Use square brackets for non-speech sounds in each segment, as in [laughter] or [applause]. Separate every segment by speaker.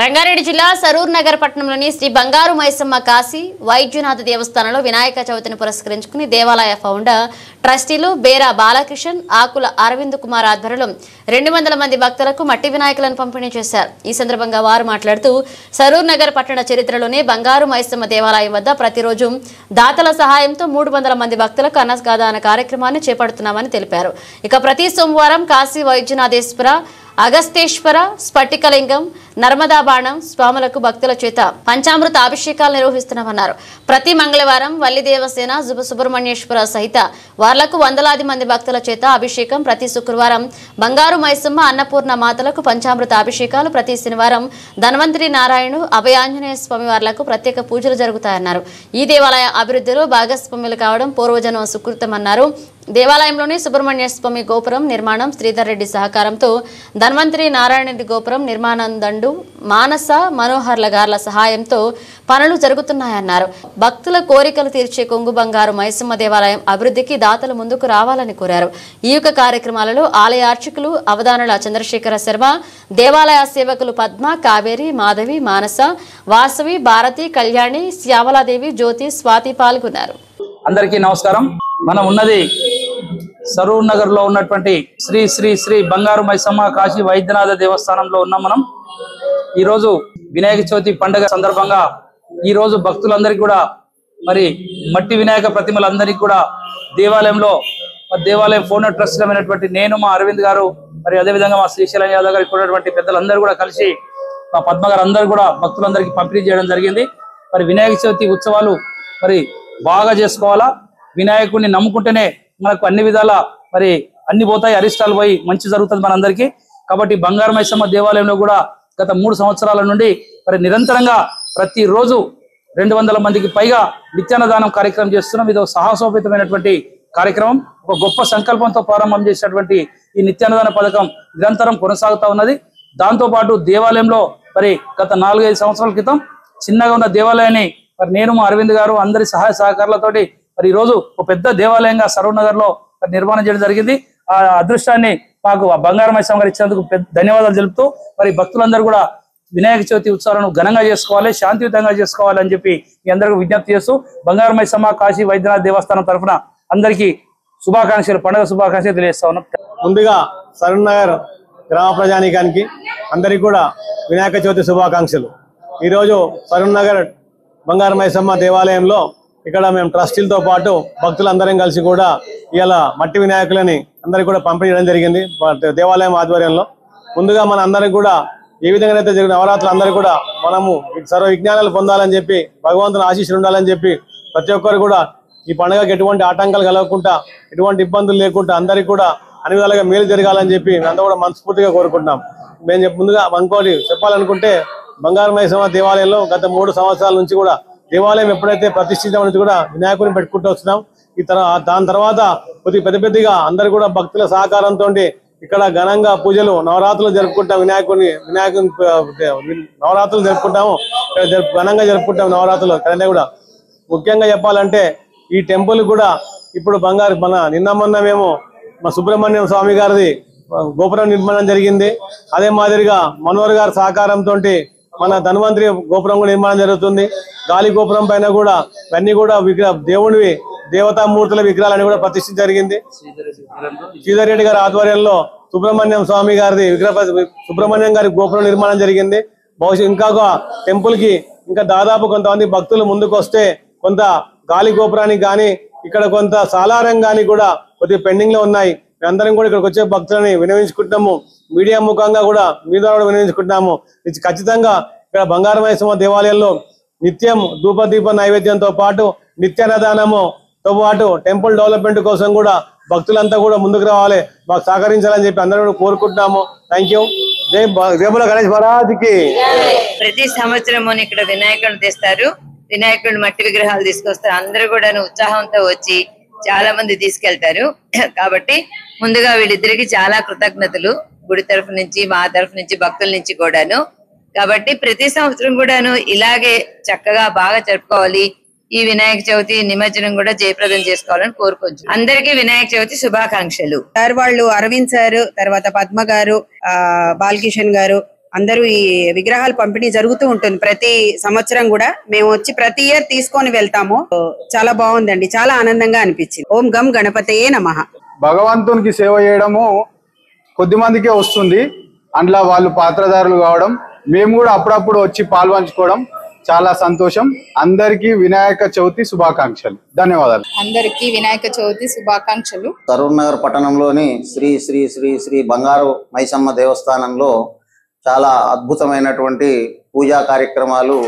Speaker 1: రంగారెడ్డి జిల్లా సరూర్ నగర్ పట్టణంలోని శ్రీ బంగారు మైసమ్మ కాశీ వైద్యనాథ దేవస్థానంలో వినాయక చవితిని పురస్కరించుకుని దేవాలయ ఫౌండర్ ట్రస్టీలు బేరా బాలకృష్ణన్ ఆకుల అరవింద్ కుమార్ ఆధ్వర్యంలో రెండు వందల మంది భక్తులకు మట్టి వినాయకులను పంపిణీ చేశారు. ఈ సందర్భంగా వారు మాట్లాడుతూ సరూర్ నగర్ పట్టణ చరిత్రలోనే బంగారు మైసమ్మ దేవాలయం వద్ద ప్రతిరోజు దాతల సహాయంతో మూడు వందల మంది భక్తులకు అన్నదాన కార్యక్రమాన్ని చేపడుతున్నామని తెలిపారు. ఇక ప్రతి సోమవారం కాశీ వైద్యనాథేశ్వర అగస్తేశ్వర స్ఫటికలింగం నర్మదా బాణం స్వాములకు భక్తుల చేత పంచామృత అభిషేకాలు నిర్వహిస్తున్నామన్నారు. ప్రతి మంగళవారం వల్లి దేవసేన సుబ్రహ్మణ్యేశ్వర సహిత వార్లకు వందలాది మంది భక్తుల చేత అభిషేకం ప్రతి శుక్రవారం. బంగారు మైసమ్మ అన్నపూర్ణ మాతలకు పంచామృత అభిషేకాలు ప్రతి శనివారం. ధన్వంతరి నారాయణు అభయాంజనేయ స్వామి వార్లకు ప్రత్యేక పూజలు జరుగుతాయన్నారు. ఈ దేవాలయ అభివృద్ధిలో భాగస్వాములు కావడం పూర్వజన్మ సుకృతమన్నారు. దేవాలయంలోని సుబ్రహ్మణ్య స్వామి గోపురం నిర్మాణం శ్రీధర్ రెడ్డి సహకారంతో ధన్వంతరి నారాయణరెడ్డి గోపురం నిర్మాణం దండు మానస మనోహర్ల గార్ల సహాయంతో పనులు జరుగుతున్నాయన్నారు. భక్తుల కోరికలు తీర్చే కొంగు బంగారు మైసమ్మ దేవాలయం అభివృద్ధికి దాతలు ముందుకు రావాలని కోరారు. ఈ యొక్క కార్యక్రమాలలో ఆలయ అర్చకులు అవధానుల చంద్రశేఖర శర్మ దేవాలయ సేవకులు పద్మ కావేరి మాధవి మానస వాసవి భారతి కళ్యాణి శ్యామలాదేవి జ్యోతి స్వాతి పాల్గొన్నారు.
Speaker 2: అందరికీ నమస్కారం. మనం ఉన్నది సరూర్ నగర్లో ఉన్నటువంటి శ్రీ శ్రీ శ్రీ బంగారు మైసమ్మ కాశీ వైద్యనాథ దేవస్థానంలో ఉన్నాం మనం. ఈ రోజు వినాయక చవితి పండుగ సందర్భంగా ఈ రోజు భక్తులందరికీ కూడా మరి మట్టి వినాయక ప్రతిమలందరికీ కూడా దేవాలయంలో మరి దేవాలయం ఫోన్ ట్రస్ట్లమైనటువంటి నేను మా అరవింద్ గారు మరి అదేవిధంగా మా శ్రీశైలం యాదవ్ గారికి ఉన్నటువంటి పెద్దలందరూ కూడా కలిసి మా పద్మ గారు అందరూ కూడా భక్తులందరికీ పంపిణీ చేయడం జరిగింది. మరి వినాయక చవితి ఉత్సవాలు మరి బాగా చేసుకోవాలా? వినాయకుడిని నమ్ముకుంటేనే మనకు అన్ని విధాల మరి అన్ని పోతాయి అరిష్టాలు పోయి మంచి జరుగుతుంది మనందరికీ. కాబట్టి బంగారు మైసమ్మ దేవాలయంలో కూడా గత మూడు సంవత్సరాల నుండి మరి నిరంతరంగా ప్రతిరోజు రెండు వందల మందికి పైగా నిత్యాన్నదానం కార్యక్రమం చేస్తున్నాం. ఇది ఒక సాహసోపేతమైనటువంటి కార్యక్రమం. ఒక గొప్ప సంకల్పంతో ప్రారంభం చేసినటువంటి ఈ నిత్యాన్నదాన పథకం నిరంతరం కొనసాగుతా ఉన్నది. దాంతో పాటు దేవాలయంలో మరి గత నాలుగైదు సంవత్సరాల క్రితం చిన్నగా ఉన్న దేవాలయాన్ని మరి నేను మా అరవింద్ గారు అందరి సహాయ సహకారాలతోటి మరి ఈ రోజు ఒక పెద్ద దేవాలయంగా సరూర్ నగర్లో నిర్మాణం చేయడం జరిగింది. ఆ అదృష్టాన్ని మాకు ఆ బంగారం మైసమ్మ గారు ఇచ్చినందుకు పెద్ద ధన్యవాదాలు తెలుపుతూ మరి భక్తులందరూ కూడా వినాయక చవితి ఉత్సవాలను ఘనంగా చేసుకోవాలి శాంతియుతంగా చేసుకోవాలి అని చెప్పి మీ అందరికీ విజ్ఞప్తి చేస్తూ బంగారం మైసమ్మ కాశీ వైద్యనాథ్ దేవస్థానం తరఫున అందరికీ శుభాకాంక్షలు పండుగ శుభాకాంక్షలు తెలియజేస్తా ఉన్నాం.
Speaker 3: ముందుగా సరూర్ నగర్ గ్రామ ప్రజానీకానికి అందరికీ కూడా వినాయక చవితి శుభాకాంక్షలు. ఈరోజు సరూర్ నగర్ బంగారు సమ్మ దేవాలయంలో ఇక్కడ మేము ట్రస్టీలతో పాటు భక్తులందరం కలిసి కూడా ఇవాళ మట్టి వినాయకులని అందరికి కూడా పంపిణీ చేయడం జరిగింది దేవాలయం ఆధ్వర్యంలో. ముందుగా మన అందరికి కూడా ఏ విధంగా అయితే జరిగిన నవరాత్రులు అందరూ కూడా మనము సర్వ విజ్ఞానాలు పొందాలని చెప్పి భగవంతుని ఆశీస్సులు ఉండాలని చెప్పి ప్రతి ఒక్కరు కూడా ఈ పండుగకి ఎటువంటి ఆటంకాలు కలగకుండా ఎటువంటి ఇబ్బందులు లేకుండా అందరికీ కూడా అన్ని విధాలుగా మేలు జరగాలని చెప్పి మేమంతా కూడా మనస్ఫూర్తిగా కోరుకుంటున్నాం. మేము ముందుగా ఇంకోటి చెప్పాలనుకుంటే బంగారు మైసమ్మ దేవాలయంలో గత మూడు సంవత్సరాల నుంచి కూడా దేవాలయం ఎప్పుడైతే ప్రతిష్ఠించడం అనేది కూడా వినాయకుడిని పెట్టుకుంటూ వస్తున్నాం. ఈ తర్వాత దాని తర్వాత కొద్ది పెద్ద పెద్దగా అందరు కూడా భక్తుల సహకారంతో ఇక్కడ ఘనంగా పూజలు నవరాత్రులు జరుపుకుంటాం వినాయకుడిని వినాయకుని నవరాత్రులు జరుపుకుంటాము. ఇక్కడ జరుపు- ఘనంగా జరుపుకుంటాం నవరాత్రులు ఇక్కడ కూడా. ముఖ్యంగా చెప్పాలంటే ఈ టెంపుల్ కూడా ఇప్పుడు బంగారు మన నిన్న మొన్న మేము మా సుబ్రహ్మణ్యం స్వామి గారిది గోపురం నిర్మాణం జరిగింది. అదే మాదిరిగా మనోహర్ గారి సహకారంతో మన ధన్వంతరి గోపురం కూడా నిర్మాణం జరుగుతుంది. గాలి గోపురం పైన కూడా ఇవన్నీ కూడా విగ్రహ దేవుడివి దేవతామూర్తుల విగ్రహాలని కూడా ప్రతిష్ఠ జరిగింది. శ్రీధర్ రెడ్డి గారి ఆధ్వర్యంలో సుబ్రహ్మణ్యం స్వామి గారిది విగ్రహ సుబ్రహ్మణ్యం గారి గోపురం నిర్మాణం జరిగింది. బహుశా ఇంకా ఒక టెంపుల్కి ఇంకా దాదాపు కొంతమంది భక్తులు ముందుకు వస్తే కొంత గాలి గోపురానికి కానీ ఇక్కడ కొంత సాలారం కానీ కూడా కొద్దిగా పెండింగ్లో ఉన్నాయి. మేమందరం కూడా ఇక్కడికి వచ్చే భక్తులని వినవించుకుంటున్నాము మీడియా ముఖంగా కూడా మీ ద్వారా వినియోగించుకుంటున్నాము. ఇది ఖచ్చితంగా ఇక్కడ బంగారమేశ్వర దేవాలయంలో నిత్యం ధూపదీప నైవేద్యంతో పాటు నిత్యాన్నదానము తో పాటు టెంపుల్ డెవలప్మెంట్ కోసం కూడా భక్తులంతా కూడా ముందుకు రావాలి. మాకు సహకరించాలని చెప్పి అందరూ కూడా కోరుకుంటున్నాము. Thank you. జై రేపుల గణేష్ మహారాజ్కి
Speaker 4: ప్రతి సంవత్సరం ఇక్కడ వినాయకుడిని తెస్తారు. వినాయకుడిని మట్టి విగ్రహాలు తీసుకొస్తారు. అందరూ కూడా ఉత్సాహంతో వచ్చి చాలా మంది తీసుకెళ్తారు. [clears throat] కాబట్టి ముందుగా వీళ్ళిద్దరికి చాలా కృతజ్ఞతలు. గుడి తరఫు నుంచి మా తరఫు నుంచి భక్తుల నుంచి కూడాను. కాబట్టి ప్రతి సంవత్సరం కూడాను ఇలాగే చక్కగా బాగా జరుపుకోవాలి. ఈ వినాయక చవితి నిమజ్జనం కూడా జయప్రదం చేసుకోవాలని కోరుకోవచ్చు. అందరికీ వినాయక చవితి శుభాకాంక్షలు.
Speaker 5: సార్ వాళ్ళు అరవింద్ సార్ తర్వాత పద్మ గారు ఆ బాలకిషన్ గారు అందరూ ఈ విగ్రహాలు పంపిణీ జరుగుతూ ఉంటుంది. ప్రతి సంవత్సరం కూడా మేము వచ్చి ప్రతి ఇయర్ తీసుకొని వెళ్తాము. చాలా బాగుందండి. చాలా ఆనందంగా అనిపించింది. ఓం గం గణపతయే నమః.
Speaker 6: భగవంతునికి సేవ చేయడము కొద్ది మందికే వస్తుంది. అందులో వాళ్ళు పాత్రదారులు కావడం మేము కూడా అప్పుడప్పుడు వచ్చి పాల్పంచుకోవడం చాలా సంతోషం. అందరికీ వినాయక చవితి శుభాకాంక్షలు. ధన్యవాదాలు.
Speaker 7: అందరికీ వినాయక చవితి శుభాకాంక్షలు.
Speaker 8: సరూర్ నగర్ పట్టణంలోని శ్రీ శ్రీ శ్రీ శ్రీ బంగారు మైసమ్మ దేవస్థానంలో చాలా అద్భుతమైనటువంటి పూజా కార్యక్రమాలు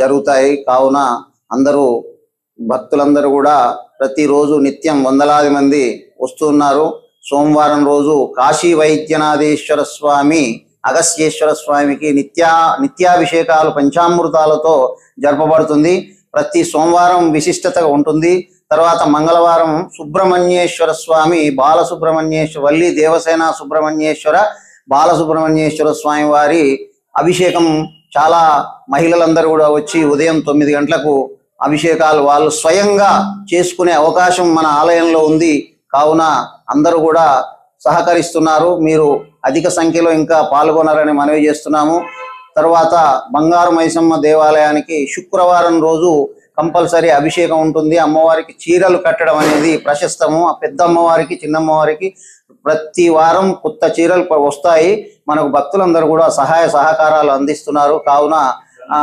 Speaker 8: జరుగుతాయి. కావున అందరూ భక్తులందరూ కూడా ప్రతిరోజు నిత్యం వందలాది మంది వస్తున్నారు సోమవారం రోజు కాశీ వైద్యనాథేశ్వర స్వామి అగస్యేశ్వర స్వామికి నిత్యా నిత్యాభిషేకాలు పంచామృతాలతో జరపబడుతుంది. ప్రతి సోమవారం విశిష్టత ఉంటుంది. తర్వాత మంగళవారం సుబ్రహ్మణ్యేశ్వర స్వామి బాలసుబ్రహ్మణ్యేశ్వర వల్లి దేవసేన సుబ్రహ్మణ్యేశ్వర బాలసుబ్రహ్మణ్యేశ్వర స్వామి వారి అభిషేకం చాలా మహిళలందరూ కూడా వచ్చి ఉదయం తొమ్మిది గంటలకు అభిషేకాలు వాళ్ళు స్వయంగా చేసుకునే అవకాశం మన ఆలయంలో ఉంది. కావున అందరూ కూడా సహకరిస్తున్నారు. మీరు అధిక సంఖ్యలో ఇంకా పాల్గొనాలని మనవి చేస్తున్నాము. తర్వాత బంగారు మైసమ్మ దేవాలయానికి శుక్రవారం రోజు కంపల్సరీ అభిషేకం ఉంటుంది. అమ్మవారికి చీరలు కట్టడం అనేది ప్రశస్తము. పెద్దమ్మవారికి పెద్ద అమ్మవారికి ప్రతి వారం కొత్త చీరలు వస్తాయి. మనకు భక్తులందరూ కూడా సహాయ సహకారాలు అందిస్తున్నారు. కావున ఆ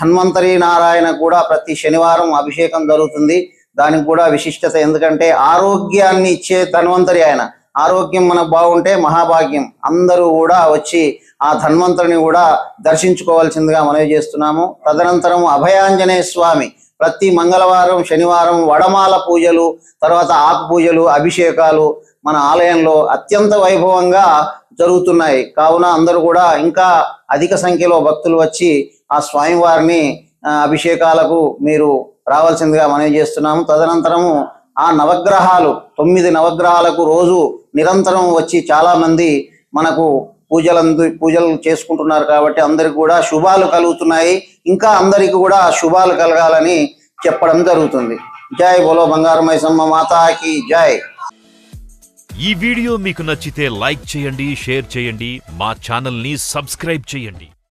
Speaker 8: ధన్వంతరి నారాయణ కూడా ప్రతి శనివారం అభిషేకం జరుగుతుంది. దానికి కూడా విశిష్టత ఎందుకంటే ఆరోగ్యాన్ని ఇచ్చే ధన్వంతరి ఆయన. ఆరోగ్యం మనకు బాగుంటే మహాభాగ్యం. అందరూ కూడా వచ్చి ఆ ధన్వంతరిని కూడా దర్శించుకోవాల్సిందిగా మనవి చేస్తున్నాము. తదనంతరం అభయాంజనేయ స్వామి ప్రతి మంగళవారం శనివారం వడమాల పూజలు తర్వాత ఆకు పూజలు అభిషేకాలు మన ఆలయంలో అత్యంత వైభవంగా జరుగుతున్నాయి. కావున అందరూ కూడా ఇంకా అధిక సంఖ్యలో భక్తులు వచ్చి ఆ స్వామివారిని అభిషేకాలకు మీరు రావాల్సిందిగా మనవి చేస్తున్నాము. తదనంతరము ఆ నవగ్రహాలు తొమ్మిది నవగ్రహాలకు రోజు నిరంతరం వచ్చి చాలా మంది మనకు పూజలందు పూజలు చేసుకుంటున్నారు కాబట్టి అందరికి కూడా శుభాలు కలుగుతున్నాయి. ఇంకా అందరికి కూడా శుభాలు కలగాలని చెప్పడం జరుగుతుంది. జై బోలో బంగారు మైసమ్మ మాతాకి జై.
Speaker 9: ఈ వీడియో మీకు నచ్చితే లైక్ చేయండి షేర్ చేయండి మా ఛానల్ని సబ్స్క్రైబ్ చేయండి.